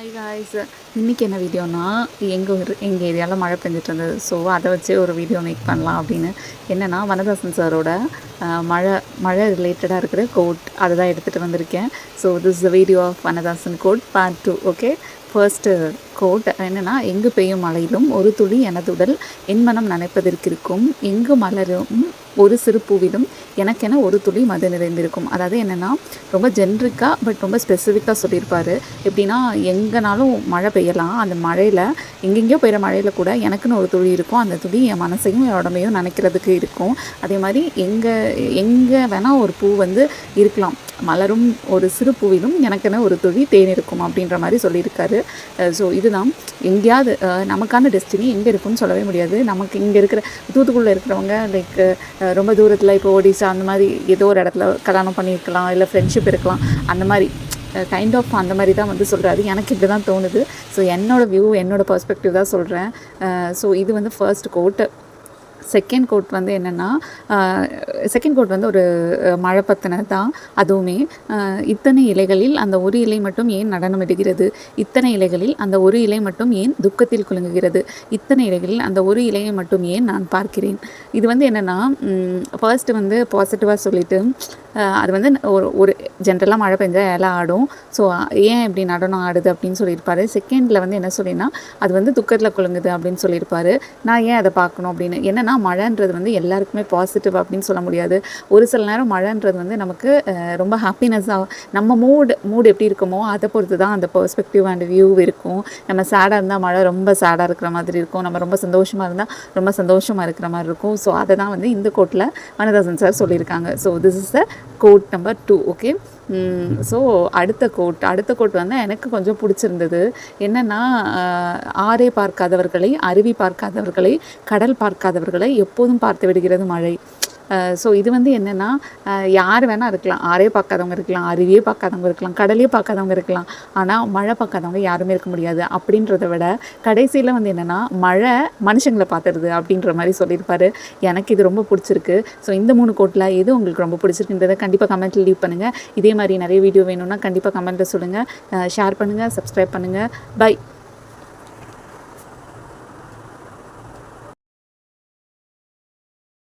Hi guys இன்றைக்கி என்ன வீடியோனா எங்கள் ஊர் எங்கள் ஏரியாவில் மழை பெஞ்சிட்டு இருந்தது. ஸோ அதை வச்சு ஒரு வீடியோ மேக் பண்ணலாம் அப்படின்னு. என்னென்னா வனதாசன் சாரோட மழை மழை ரிலேட்டடாக இருக்கிற கோட் அதை தான் எடுத்துகிட்டு வந்திருக்கேன் so this the video of Vanadasan code part two okay first code என்னென்னா எங்கு பெய்யும் மழையிலும் ஒரு துளி எனதுடல் என் மனம் நனைப்பதற்கு இருக்கும். எங்கு மலரும் ஒரு சிறு பூவிலும் எனக்கென ஒரு துளி மது நிறைந்திருக்கும். அதாவது என்னென்னா ரொம்ப ஜென்ரிக்காக பட் ரொம்ப ஸ்பெசிஃபிக்காக சொல்லியிருப்பார். எப்படின்னா எங்கேனாலும் மழை பெய்யலாம். அந்த மழையில் எங்கெங்கேயோ பெய்கிற மழையில் கூட எனக்குன்னு ஒரு துளி இருக்கும். அந்த துளி என் மனசையும் என் உடம்பையும் நினைக்கிறதுக்கு இருக்கும். அதே மாதிரி எங்கள் எங்கே வேணால் ஒரு பூ வந்து இருக்கலாம். மலரும் ஒரு சிறு பூவிலும் எனக்கென ஒரு துளி தேன் இருக்கும் அப்படின்ற மாதிரி சொல்லியிருக்காரு. ஸோ இதுதான். எங்கேயாவது நமக்கான டெஸ்டினி எங்கே இருக்குன்னு சொல்லவே முடியாது. நமக்கு இங்கே இருக்கிற தூத்துக்குடியில் இருக்கிறவங்க லைக் ரொம்ப தூரத்தில் இப்போ ஒடிசா அந்த மாதிரி ஏதோ ஒரு இடத்துல கல்யாணம் பண்ணியிருக்கலாம் இல்லை ஃப்ரெண்ட்ஷிப் இருக்கலாம். அந்த மாதிரி கைண்ட் ஆஃப் அந்த மாதிரி தான் வந்து சொல்கிறாரு எனக்கு இப்படி தான் தோணுது. ஸோ என்னோட வியூ என்னோடய பர்ஸ்பெக்டிவ் தான் சொல்கிறேன் ஸோ இது வந்து ஃபர்ஸ்ட் கோட்டு செகண்ட் கோட் வந்து என்னென்னா செகண்ட் கோட் வந்து ஒரு மழை பற்றினது தான் அதுவுமே இத்தனை இலைகளில் அந்த ஒரு இலை மட்டும் ஏன் நடனமிடுகிறது? இத்தனை இலைகளில் அந்த ஒரு இலை மட்டும் ஏன் துக்கத்தில் குலுங்குகிறது? இத்தனை இலைகளில் அந்த ஒரு இலையை மட்டும் ஏன் நான் பார்க்கிறேன்? இது வந்து என்னென்னா ஃபர்ஸ்ட் வந்து பாசிட்டிவாக சொல்லிட்டு அது வந்து ஒரு ஒரு ஜென்ரலாக மழை பெஞ்சா இலை ஆடும். ஸோ ஏன் இப்படி நடனம் ஆடுது அப்படின்னு சொல்லியிருப்பாரு. செகண்டில் வந்து என்ன சொல்லினா அது வந்து துக்கத்தில் குலுங்குது அப்படின்னு சொல்லியிருப்பாரு. நான் ஏன் அதை பார்க்கணும் அப்படின்னு? என்னென்னா மழைன்றது வந்து எல்லாருக்குமே பாசிட்டிவ் அப்படின்னு சொல்ல முடியாது. ஒரு சில நேரம் மழைன்றது வந்து நமக்கு ரொம்ப ஹாப்பினஸ்ஸாக நம்ம மூடு மூடு எப்படி இருக்குமோ அதை பொறுத்து தான் அந்த பெர்ஸ்பெக்டிவ் அண்ட் வியூ இருக்கும். நம்ம சேடாக இருந்தால் மழை ரொம்ப சேடாக இருக்கிற மாதிரி இருக்கும். நம்ம ரொம்ப சந்தோஷமாக இருந்தால் ரொம்ப சந்தோஷமாக இருக்கிற மாதிரி இருக்கும். ஸோ அதை தான் வந்து இந்த கோட்டில் வனதாசன் சார் சொல்லியிருக்காங்க. So this is the code number two okay so அடுத்த கோட் அடுத்த கோட் வந்து எனக்கு கொஞ்சம் பிடிச்சிருந்தது. என்னென்னா ஆரே பார்க்காதவர்களை அருவி பார்க்காதவர்களை கடல் பார்க்காதவர்களை எப்போதும் பார்த்து விடுகிறது மழை. ஸோ இது வந்து என்னென்னா யார் வேணால் இருக்கலாம். ஆரே பார்க்காதவங்க இருக்கலாம் அருவியே பார்க்காதவங்க இருக்கலாம் கடலையே பார்க்காதவங்க இருக்கலாம். ஆனால் மழை பார்க்காதவங்க யாருமே இருக்க முடியாது. அப்படின்றத விட கடைசியில் வந்து என்னென்னா மழை மனுஷங்களை பார்த்துருது அப்படின்ற மாதிரி சொல்லியிருப்பாரு. எனக்கு இது ரொம்ப பிடிச்சிருக்கு. ஸோ இந்த மூணு கோட்டில் எது உங்களுக்கு ரொம்ப பிடிச்சிருக்குன்றதை கண்டிப்பாக கமெண்ட்டில் லீவ் பண்ணுங்கள் இதே மாதிரி நிறைய வீடியோ வேணும்னா கண்டிப்பாக கமெண்ட்டில் சொல்லுங்கள் ஷேர் பண்ணுங்கள் சப்ஸ்கிரைப் பண்ணுங்கள் பை